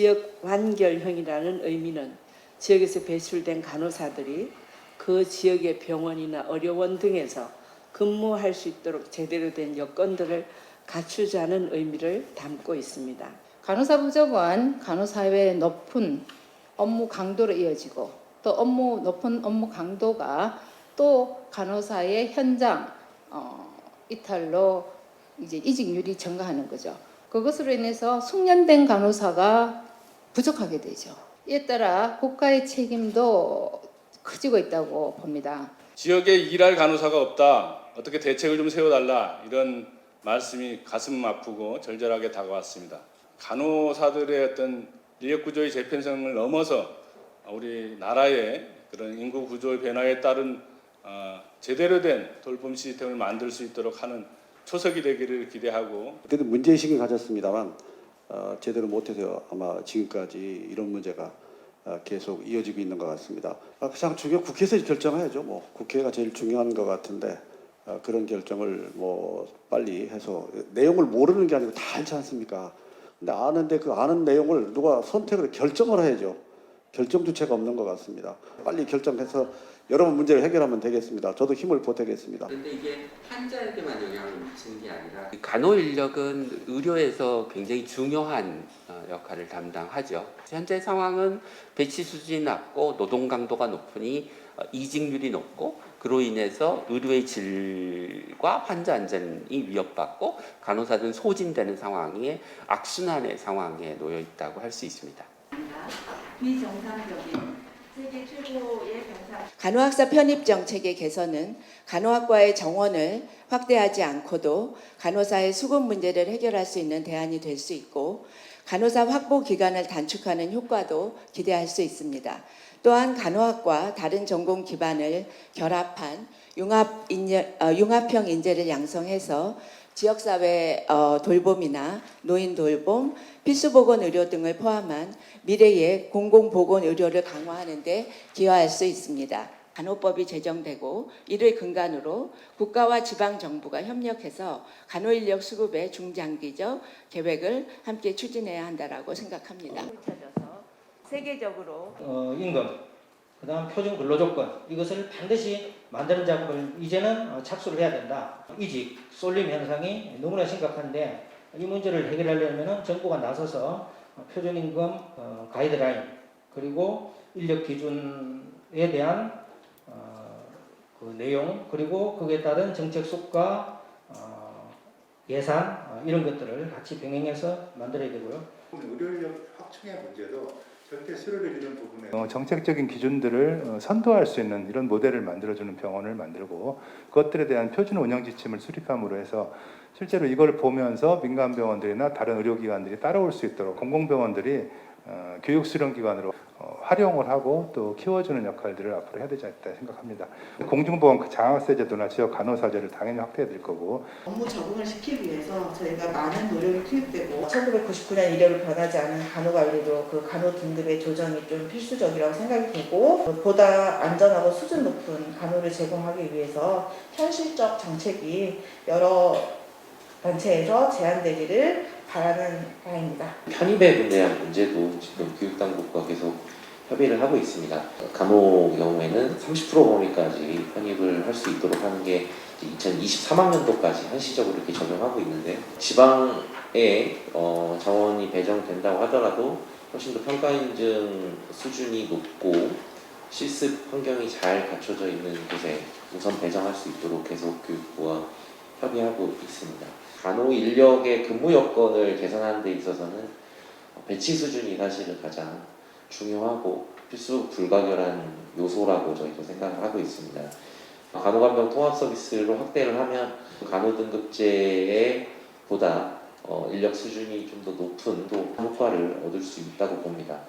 지역 완결형이라는 의미는 지역에서 배출된 간호사들이 그 지역의 병원이나 의료원 등에서 근무할 수 있도록 제대로 된 여건들을 갖추자는 의미를 담고 있습니다. 간호사 부족은 간호사의 높은 업무 강도로 이어지고 또 업무 높은 업무 강도가 또 간호사의 현장 어, 이탈로 이제 이직률이 증가하는 거죠. 그것으로 인해서 숙련된 간호사가 부족하게 되죠. 이에 따라 국가의 책임도 커지고 있다고 봅니다. 지역에 일할 간호사가 없다. 어떻게 대책을 좀 세워달라. 이런 말씀이 가슴 아프고 절절하게 다가왔습니다. 간호사들의 어떤 인력 구조의 재편성을 넘어서 우리 나라의 그런 인구 구조의 변화에 따른 어, 제대로 된 돌봄 시스템을 만들 수 있도록 하는 초석이 되기를 기대하고 그때도 문제의식을 가졌습니다만 어, 제대로 못해서 아마 지금까지 이런 문제가 어, 계속 이어지고 있는 것 같습니다. 아, 가장 중요 국회에서 결정해야죠. 뭐 국회가 제일 중요한 것 같은데 어, 그런 결정을 뭐 빨리 해서 내용을 모르는 게 아니고 다 알지 않습니까? 근데 아는데 그 아는 내용을 누가 선택을 결정을 해야죠. 결정 주체가 없는 것 같습니다. 빨리 결정해서 여러분 문제를 해결하면 되겠습니다. 저도 힘을 보태겠습니다. 그런데 이게 환자에게만 영향을 미치는 게 아니라 간호 인력은 의료에서 굉장히 중요한 어, 역할을 담당하죠. 현재 상황은 배치 수준이 낮고 노동 강도가 높으니 어, 이직률이 높고 그로 인해서 의료의 질과 환자 안전이 위협받고 간호사들은 소진되는 상황에 악순환의 상황에 놓여 있다고 할 수 있습니다. 비정상적인 세계 최고의 병상 간호학사 편입 정책의 개선은 간호학과의 정원을 확대하지 않고도 간호사의 수급 문제를 해결할 수 있는 대안이 될 수 있고 간호사 확보 기간을 단축하는 효과도 기대할 수 있습니다. 또한 간호학과 다른 전공 기반을 결합한 융합 인재, 어, 융합형 인재를 양성해서 지역사회 어, 돌봄이나 노인 돌봄, 필수보건 의료 등을 포함한 미래의 공공보건 의료를 강화하는 데 기여할 수 있습니다. 간호법이 제정되고 이를 근간으로 국가와 지방 정부가 협력해서 간호 인력 수급의 중장기적 계획을 함께 추진해야 한다라고 생각합니다. 세계적으로 어, 임금, 그다음 표준 근로조건 이것을 반드시 만드는 작업을 이제는 어, 착수를 해야 된다. 이직, 쏠림 현상이 너무나 심각한데 이 문제를 해결하려면 정부가 나서서 어, 표준 임금 어, 가이드라인 그리고 인력 기준에 대한 어, 그 내용 그리고 거기에 따른 정책 속과 어, 예산 어, 이런 것들을 같이 병행해서 만들어야 되고요. 의료인력 확충의 문제도 어, 정책적인 기준들을 어, 선도할 수 있는 이런 모델을 만들어주는 병원을 만들고 그것들에 대한 표준 운영 지침을 수립함으로 해서 실제로 이걸 보면서 민간 병원들이나 다른 의료기관들이 따라올 수 있도록 공공병원들이 어, 교육 수련 기관으로 어, 활용을 하고 또 키워주는 역할들을 앞으로 해야 되지 않을까 생각합니다. 공중보건 그 장학세 제도나 지역 간호사제를 당연히 확대해야 될 거고 업무 적응을 시키기 위해서 저희가 많은 노력이 투입되고 1999년 이래로 변하지 않은 간호관리도 그 간호 등급의 조정이 좀 필수적이라고 생각이 되고 보다 안전하고 수준 높은 간호를 제공하기 위해서 현실적 정책이 여러 단체에서 제안되기를 바라는 바입니다. 편입에 대한 문제도 지금 교육당국과 계속 협의를 하고 있습니다. 간호 경우에는 30% 범위까지 편입을 할 수 있도록 하는 게 2023학년도까지 한시적으로 이렇게 적용하고 있는데 지방에 어, 자원이 배정된다고 하더라도 훨씬 더 평가 인증 수준이 높고 실습 환경이 잘 갖춰져 있는 곳에 우선 배정할 수 있도록 계속 교육부와 협의하고 있습니다. 간호 인력의 근무 여건을 개선하는 데 있어서는 배치 수준이 사실은 가장 중요하고 필수 불가결한 요소라고 저희도 생각을 하고 있습니다. 간호간병 통합 서비스로 확대를 하면 간호 등급제에 보다 어, 인력 수준이 좀 더 높은 또 효과를 얻을 수 있다고 봅니다.